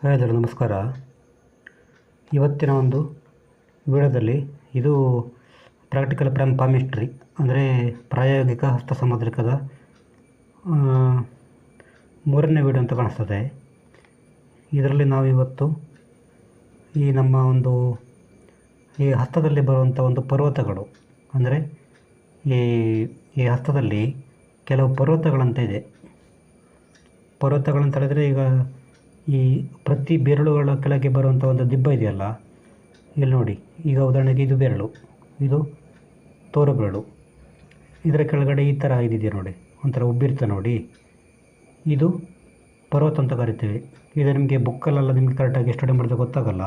Hi ನಮಸ್ಕಾರ. ಇವತ್ತಿನ ಒಂದು ವಿಡಿಯೋದಲ್ಲಿ ಇದು ಪ್ರಾಕ್ಟಿಕಲ್ ಪ್ಲಾನ್ ಪಾಮಿಸ್ಟ್ರಿ ಅಂದರೆ ಪ್ರಾಯೋಗಿಕ ಹಸ್ತ ಸಾಮುದ್ರಿಕದ ಮೂರನೇ ವಿಡಿಯೋ ಅಂತ ಕಾಣಿಸ್ತದೆ. ಇದರಲ್ಲಿ ನಾವು ಇವತ್ತು ಈ ನಮ್ಮ ಒಂದು ಈ ಹಸ್ತದಲ್ಲಿ ಬರುವಂಥ ಒಂದು ಪರ್ವತಗಳು, ಅಂದರೆ ಈ ಈ ಹಸ್ತದಲ್ಲಿ ಕೆಲವು ಪರ್ವತಗಳಂತ ಇದೆ ಪರ್ವತಗಳಂತ ಹೇಳಿದರೆ ಈಗ ಈ ಪ್ರತಿ ಬೆರಳುಗಳ ಕೆಳಗೆ ಬರುವಂಥ ಒಂದು ದಿಬ್ಬ ಇದೆಯಲ್ಲ, ಇಲ್ಲಿ ನೋಡಿ. ಈಗ ಉದಾಹರಣೆಗೆ ಇದು ಬೆರಳು, ಇದು ತೋರು ಬೆರಳು ಇದರ ಕೆಳಗಡೆ ಈ ಥರ ಇದಿದೆ ನೋಡಿ. ಒಂಥರ ಉಬ್ಬಿರ್ತ ನೋಡಿ. ಇದು ಪರ್ವತ ಅಂತ ಕರಿತೀವಿ. ಇದು ನಿಮಗೆ ಬುಕ್ಕಲ್ಲೆಲ್ಲ ನಿಮಗೆ ಕರೆಕ್ಟಾಗಿ ಸ್ಟಡಿ ಮಾಡಿದ್ರೆ ಗೊತ್ತಾಗಲ್ಲ.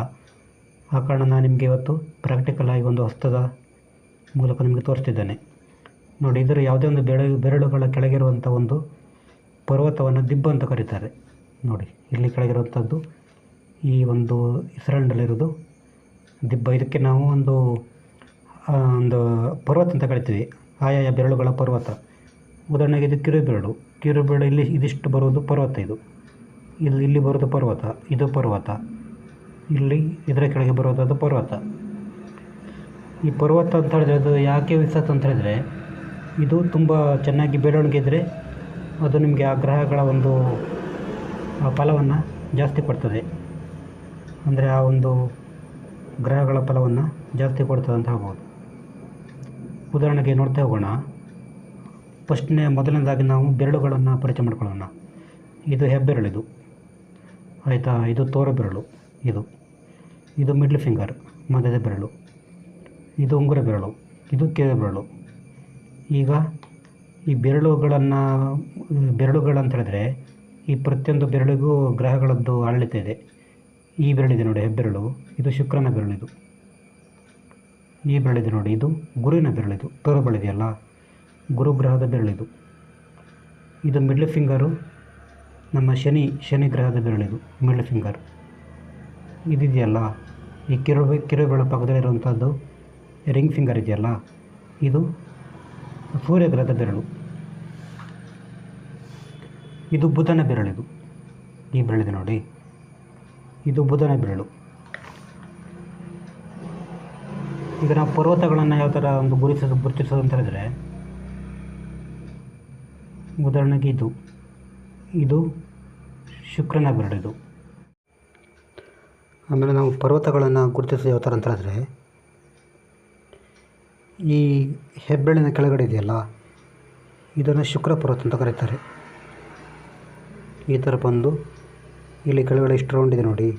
ಆ ಕಾರಣ ನಾನು ನಿಮಗೆ ಇವತ್ತು ಪ್ರಾಕ್ಟಿಕಲ್ ಆಗಿ ಒಂದು ಹಸ್ತದ ಮೂಲಕ ನಿಮಗೆ ತೋರಿಸ್ತಿದ್ದೇನೆ. ನೋಡಿ, ಇದರ ಯಾವುದೇ ಒಂದು ಬೆರಳು, ಬೆರಳುಗಳ ಕೆಳಗಿರುವಂಥ ಒಂದು ಪರ್ವತವನ್ನು ದಿಬ್ಬ ಅಂತ ಕರೀತಾರೆ. ನೋಡಿ, ಇಲ್ಲಿ ಕೆಳಗಿರುವಂಥದ್ದು ಈ ಒಂದು ಇಸ್ರಾಂಡಲ್ಲಿರೋದು ದಿಬ್ಬ, ಇದಕ್ಕೆ ನಾವು ಒಂದು ಒಂದು ಪರ್ವತ ಅಂತ ಕರಿತೀವಿ. ಆಯಾಯ ಬೆರಳುಗಳ ಪರ್ವತ. ಉದಾಹರಣೆಗೆ ಇದು ಕಿರು ಬೆರಳು ಕಿರು ಬೆರಳು ಇಲ್ಲಿ ಇದಿಷ್ಟು ಬರೋದು ಪರ್ವತ ಇದು. ಇಲ್ಲಿ ಇಲ್ಲಿ ಬರೋದು ಪರ್ವತ, ಇದು ಪರ್ವತ. ಇಲ್ಲಿ, ಇದರ ಕೆಳಗೆ ಬರೋದು ಪರ್ವತ. ಈ ಪರ್ವತ ಅಂತ ಹೇಳಿದ್ರೆ ಅದು ಯಾಕೆ ವಿಸತ್ ಅಂತ ಹೇಳಿದ್ರೆ, ಇದು ತುಂಬ ಚೆನ್ನಾಗಿ ಬೆಳವಣಿಗೆ ಇದ್ದರೆ ಅದು ನಿಮಗೆ ಆ ಗ್ರಹಗಳ ಒಂದು ಫಲವನ್ನು ಜಾಸ್ತಿ ಕೊಡ್ತದೆ ಅಂದರೆ ಆ ಒಂದು ಗ್ರಹಗಳ ಫಲವನ್ನು ಜಾಸ್ತಿ ಕೊಡ್ತದೆ ಅಂತ ಹೇಳ್ಬೋದು. ಉದಾಹರಣೆಗೆ ನೋಡ್ತಾ ಹೋಗೋಣ. ಫಸ್ಟ್ನೇ, ಮೊದಲನೇದಾಗಿ ನಾವು ಬೆರಳುಗಳನ್ನು ಪರಿಚಯ ಮಾಡ್ಕೊಳ್ಳೋಣ. ಇದು ಹೆಬ್ಬೆರಳಿದು ಆಯಿತಾ? ಇದು ತೋರ ಬೆರಳು ಇದು. ಇದು ಮಿಡ್ಲ್ ಫಿಂಗರ್, ಮಧ್ಯದ ಬೆರಳು. ಇದು ಉಂಗುರ ಬೆರಳು. ಇದು ಕೇದ ಬೆರಳು. ಈಗ ಈ ಬೆರಳುಗಳನ್ನು, ಬೆರಳುಗಳಂತ ಹೇಳಿದ್ರೆ ಈ ಪ್ರತಿಯೊಂದು ಬೆರಳಿಗೂ ಗ್ರಹಗಳದ್ದು ಆಡಳಿತ ಇದೆ. ಈ ಬೆರಳಿದೆ ನೋಡಿ, ಹೆಬ್ಬೆರಳು. ಇದು ಶುಕ್ರನ ಬೆರಳಿದು ಈ ಬೆರಳಿದೆ ನೋಡಿ, ಇದು ಗುರುವಿನ ಬೆರಳಿದು ತೋರು ಬೆರಳಿದೆಯಲ್ಲ, ಗುರು ಗ್ರಹದ ಬೆರಳಿದು ಇದು. ಮಿಡ್ಲ್ ಫಿಂಗರು ನಮ್ಮ ಶನಿ ಶನಿ ಗ್ರಹದ ಬೆರಳಿದು ಮಿಡ್ಲ್ ಫಿಂಗರ್ ಇದಿದೆಯಲ್ಲ, ಈ ಕಿರು ಕಿರು ಬೆರಳು ಪಕ್ಕದಲ್ಲಿರುವಂಥದ್ದು ರಿಂಗ್ ಫಿಂಗರ್ ಇದೆಯಲ್ಲ, ಇದು ಸೂರ್ಯಗ್ರಹದ ಬೆರಳು. ಇದು ಬುಧನ ಬೆರಳಿದು. ಈ ಬೆರಳಿದೆ ನೋಡಿ. ಇದು ಬುಧನ ಬೆರಳು. ಈಗ ನಾವು ಪರ್ವತಗಳನ್ನು ಯಾವ ಥರ ಒಂದು ಗುರುತಿಸೋದು ಗುರುತಿಸೋದು ಅಂತ ಹೇಳಿದ್ರೆ ಉದಾಹರಣೆಗೆ ಇದು. ಇದು ಶುಕ್ರನ ಬೆರಳಿದು. ಆಮೇಲೆ ನಾವು ಪರ್ವತಗಳನ್ನು ಗುರುತಿಸೋದು ಯಾವ ಥರ ಅಂತ ಹೇಳಿದ್ರೆ ಈ ಹೆಬ್ಬೆಳಿನ ಕೆಳಗಡೆ ಇದೆಯಲ್ಲ, ಇದನ್ನು ಶುಕ್ರ ಪರ್ವತ ಅಂತ ಕರೀತಾರೆ. ಈ ಥರ ಬಂದು ಇಲ್ಲಿ ಕೆಳಗಡೆ ಇಷ್ಟು ರೌಂಡ್ ಇದೆ ನೋಡಿ.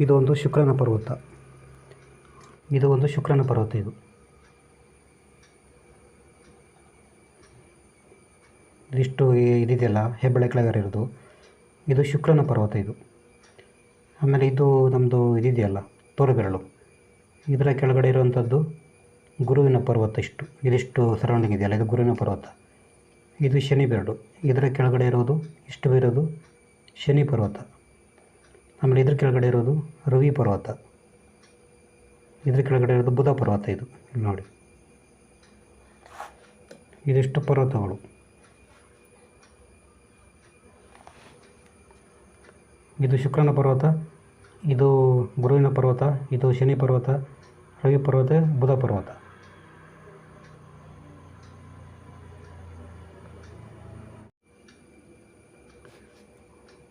ಇದು ಒಂದು ಶುಕ್ರನ ಪರ್ವತ. ಇದು ಒಂದು ಶುಕ್ರನ ಪರ್ವತ ಇದು. ಇದಿಷ್ಟು ಇದಿದೆಯಲ್ಲ, ಹೆಬ್ಬಳೆ ಕೆಳಗಡೆ ಇರೋದು. ಇದು ಶುಕ್ರನ ಪರ್ವತ ಇದು. ಆಮೇಲೆ ಇದು ನಮ್ಮದು ಇದಿದೆಯಲ್ಲ, ತೋರುಬೆರಳು. ಇದರ ಕೆಳಗಡೆ ಇರುವಂಥದ್ದು ಗುರುವಿನ ಪರ್ವತ ಇಷ್ಟು. ಇದಿಷ್ಟು ಸರೌಂಡಿಂಗ್ ಇದೆಯಲ್ಲ, ಇದು ಗುರುವಿನ ಪರ್ವತ. ಇದು ಶನಿ ಬೆರಡು. ಇದರ ಕೆಳಗಡೆ ಇರೋದು ಇಷ್ಟು ಇರೋದು ಶನಿ ಪರ್ವತ. ಆಮೇಲೆ ಇದ್ರ ಕೆಳಗಡೆ ಇರೋದು ರವಿ ಪರ್ವತ. ಇದ್ರ ಕೆಳಗಡೆ ಇರೋದು ಬುಧ ಪರ್ವತ ಇದು. ನೋಡಿ. ಇದಿಷ್ಟು ಪರ್ವತಗಳು. ಇದು ಶುಕ್ರನ ಪರ್ವತ, ಇದು ಗುರುವಿನ ಪರ್ವತ, ಇದು ಶನಿ ಪರ್ವತ, ರವಿ ಪರ್ವತ, ಬುಧ ಪರ್ವತ.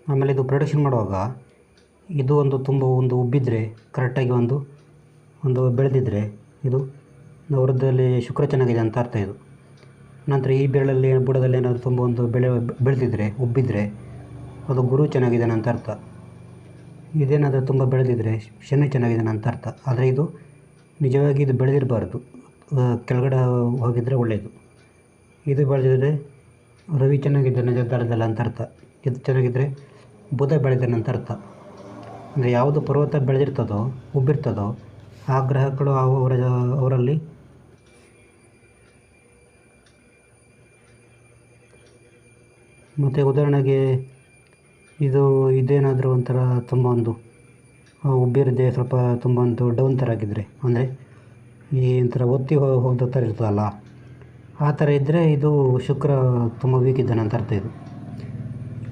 ಆಮೇಲೆ ಇದು ಪ್ರೊಡಕ್ಷನ್ ಮಾಡುವಾಗ ಇದು ಒಂದು ತುಂಬ ಒಂದು ಉಬ್ಬಿದ್ರೆ ಕರೆಕ್ಟಾಗಿ ಒಂದು ಒಂದು ಬೆಳೆದಿದ್ದರೆ ಇದು ವೃದ್ಧದಲ್ಲಿ ಶುಕ್ರ ಚೆನ್ನಾಗಿದೆ ಅಂತ ಅರ್ಥ ಇದು. ನಂತರ ಈ ಬೆರಳಲ್ಲಿ ಬುಡದಲ್ಲಿ ಏನಾದರೂ ತುಂಬ ಒಂದು ಬೆಳೆ ಬೆಳೆದಿದ್ದರೆ ಉಬ್ಬಿದ್ರೆ ಅದು ಗುರು ಚೆನ್ನಾಗಿದೆ ಅಂತ ಅರ್ಥ. ಇದೇನಾದರೂ ತುಂಬ ಬೆಳೆದಿದ್ದರೆ ಶನಿ ಚೆನ್ನಾಗಿದೆ ಅಂತ ಅರ್ಥ. ಆದರೆ ಇದು ನಿಜವಾಗಿ ಇದು ಬೆಳೆದಿರಬಾರ್ದು. ಕೆಳಗಡೆ ಹೋಗಿದ್ದರೆ ಒಳ್ಳೆಯದು ಇದು ಬೆಳೆದಿದ್ದರೆ ರವಿ ಚೆನ್ನಾಗಿದ್ದಾನೆ ದಡದಲ್ಲ ಅಂತ ಅರ್ಥ. ಇದು ಚೆನ್ನಾಗಿದ್ದರೆ ಬುಧ ಬೆಳೆದನಂತ ಅಂತ ಅರ್ಥ ಅಂದರೆ ಯಾವುದು ಪರ್ವತ ಬೆಳೆದಿರ್ತದೋ, ಉಬ್ಬಿರ್ತದೋ, ಆ ಗ್ರಹಗಳು ಅವು ಅವರ ಅವರಲ್ಲಿ ಮತ್ತು ಉದಾಹರಣೆಗೆ ಇದು ಇದೇನಾದರೂ ಒಂಥರ ತುಂಬ ಒಂದು ಉಬ್ಬಿರದೆ ಸ್ವಲ್ಪ ತುಂಬ ಒಂದು ಡೌನ್ ಥರ ಆಗಿದ್ದರೆ ಅಂದರೆ ಈ ಒಂಥರ ಒತ್ತಿ ಹೋದ ಥರ ಇರ್ತದಲ್ಲ, ಆ ಥರ ಇದ್ದರೆ ಇದು ಶುಕ್ರ ತುಂಬ ವೀಕ್ ಇದ್ದಾನೆ ಅಂತ ಅರ್ಥ ಇದು.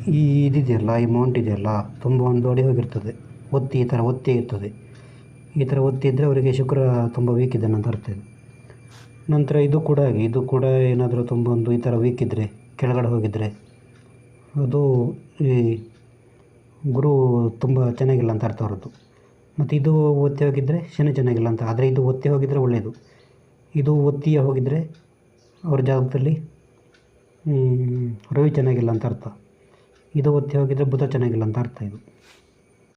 ಈ ಇದಿದೆಯಲ್ಲ, ಈ ಮೌಂಟ್ ಇದೆಯಲ್ಲ, ತುಂಬ ಒಂದು ಒಡೆ ಹೋಗಿರ್ತದೆ. ಒತ್ತಿ ಈ ಥರ ಒತ್ತಿ ಇರ್ತದೆ. ಈ ಥರ ಒತ್ತಿ ಇದ್ದರೆ ಅವರಿಗೆ ಶುಕ್ರ ತುಂಬ ವೀಕ್ ಇದೆ ಅಂತ ಅರ್ಥ ನಂತರ ಇದು ಕೂಡ ಹಾಗೆ, ಇದು ಕೂಡ ಏನಾದರೂ ತುಂಬ ಒಂದು ಈ ಥರ ವೀಕ್ ಇದ್ದರೆ ಕೆಳಗಡೆ ಹೋಗಿದ್ದರೆ ಅದು ಈ ಗುರು ತುಂಬ ಚೆನ್ನಾಗಿಲ್ಲ ಅಂತ ಅರ್ಥ ಅವ್ರದ್ದು. ಮತ್ತು ಇದು ಒತ್ತಿ ಹೋಗಿದ್ದರೆ ಶನಿ ಚೆನ್ನಾಗಿಲ್ಲ ಅಂತ, ಆದರೆ ಇದು ಒತ್ತಿ ಹೋಗಿದ್ದರೆ ಒಳ್ಳೆಯದು ಇದು ಒತ್ತಿಯ ಹೋಗಿದ್ದರೆ ಅವ್ರ ಜಾಗದಲ್ಲಿ ರವಿ ಚೆನ್ನಾಗಿಲ್ಲ ಅಂತ ಅರ್ಥ. ಇದು ಒತ್ತಿ ಹೋಗಿದ್ರೆ ಬುಧ ಚೆನ್ನಾಗಿಲ್ಲ ಅಂತ ಅರ್ಥ ಇದು.